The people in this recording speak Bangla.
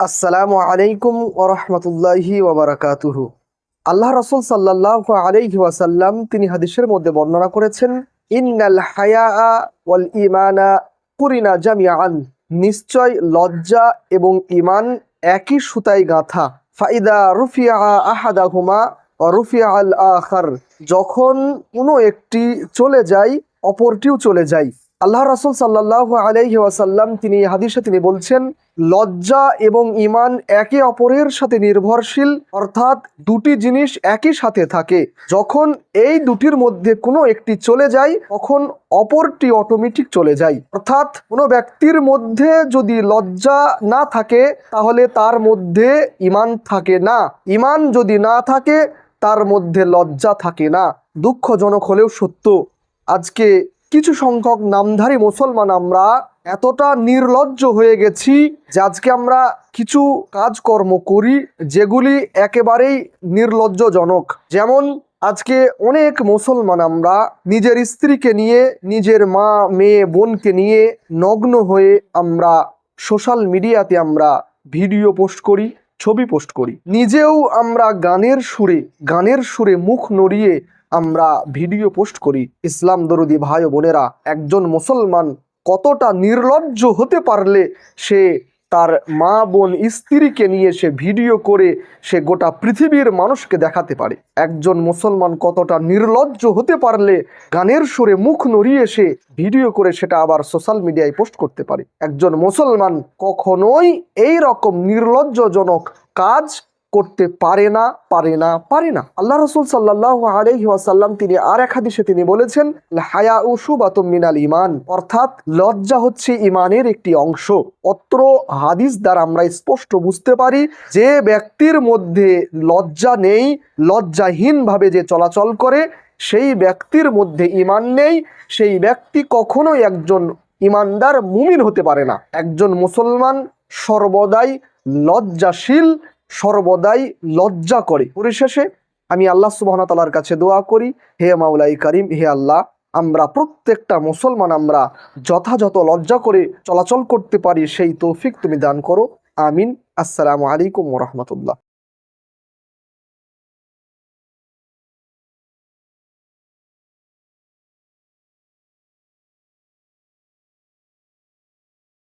আসসালামু আলাইকুম ওরহমতুল্লাহি ওবরাকাতুহু আল্লাহ রসুল সাল্লাহ আলাইহি ওয়াসাল্লাম তিনি হাদিসের মধ্যে বর্ণনা করেছেন, ইন্নাল হায়া ওয়াল ইমানা কুরিনা জামিয়ান নিশ্চয় লজ্জা এবং ইমান একই সুতায় গাঁথা। ফাইদা রুফিয়া আহাদাহুমা ও রুফিয়া আল আখার। যখন কোনো একটি চলে যায়, অপরটিও চলে যায়। আল্লাহ রাসুল সাল্লাহ আলাইহি ওয়াসাল্লাম তিনি হাদিসে তিনি বলছেন, লজ্জা এবং ইমান একে অপরের সাথে নির্ভরশীল, অর্থাৎ দুটি জিনিস একই সাথে থাকে। যখন এই দুটির মধ্যে কোনো একটি চলে যায়, তখন অপরটি অটোমেটিক চলে যায়। অর্থাৎ কোনো ব্যক্তির মধ্যে যদি লজ্জা না থাকে, তাহলে তার মধ্যে ইমান থাকে না। ইমান যদি না থাকে, তার মধ্যে লজ্জা থাকে না। দুঃখজনক হলেও সত্য। আজকে কিছু সংখ্যক নামধারী মুসলমান আমরা এতটা নির্লজ্জ হয়ে গেছি যে আজকে আমরা কিছু কাজকর্ম করি যেগুলি একেবারেই নির্লজ্জজনক। যেমন আজকে অনেক মুসলমান আমরা নিজের স্ত্রীকে নিয়ে, নিজের মা, মেয়ে, বোনকে নিয়ে নগ্ন হয়ে আমরা সোশ্যাল মিডিয়াতে আমরা ভিডিও পোস্ট করি, ছবি পোস্ট করি। নিজেও আমরা গানের সুরে গানের সুরে মুখ নড়িয়ে আমরা ভিডিও পোস্ট করি। ইসলাম দরদি ভাই বোনেরা, একজন মুসলমান কতটা নির্লজ্জ হতে পারলে সে তার মা বোন স্ত্রীকে নিয়ে সে ভিডিও করে সে গোটা পৃথিবীর মানুষকে দেখাতে পারে। একজন মুসলমান কতটা নির্লজ্জ হতে পারলে গানের সুরে মুখ নড়িয়ে সে ভিডিও করে সেটা আবার সোশ্যাল মিডিয়ায় পোস্ট করতে পারে। একজন মুসলমান কখনোই এই রকম নির্লজ্জজনক কাজ করতে পারে না পারে না পারে না। আল্লাহ রসুল সাল্লাহ আলহি ওয়াসাল্লাম তিনি আর এক হাদিসে তিনি বলেছেন হায়া উসুবাতুম মিনাল ইমান অর্থাৎ লজ্জা হচ্ছে ইমানের একটি অংশ। অত্র হাদিস দ্বারা আমরা স্পষ্ট বুঝতে পারি যে ব্যক্তির মধ্যে লজ্জা নেই, লজ্জাহীনভাবে যে চলাচল করে, সেই ব্যক্তির মধ্যে ইমান নেই, সেই ব্যক্তি কখনোই একজন ইমানদার মুমিন হতে পারে না। একজন মুসলমান সর্বদাই লজ্জাশীল সর্বদাই লজ্জা করে। পরিশেষে আমি আল্লাহ সুবাহতালার কাছে দোয়া করি, হে মাউলাই করিম, হে আল্লাহ, আমরা প্রত্যেকটা মুসলমান আমরা যথাযথ লজ্জা করে চলাচল করতে পারি, সেই তৌফিক তুমি দান করো। আমিন। আসসালামু আলাইকুম রহমতুল্লাহ।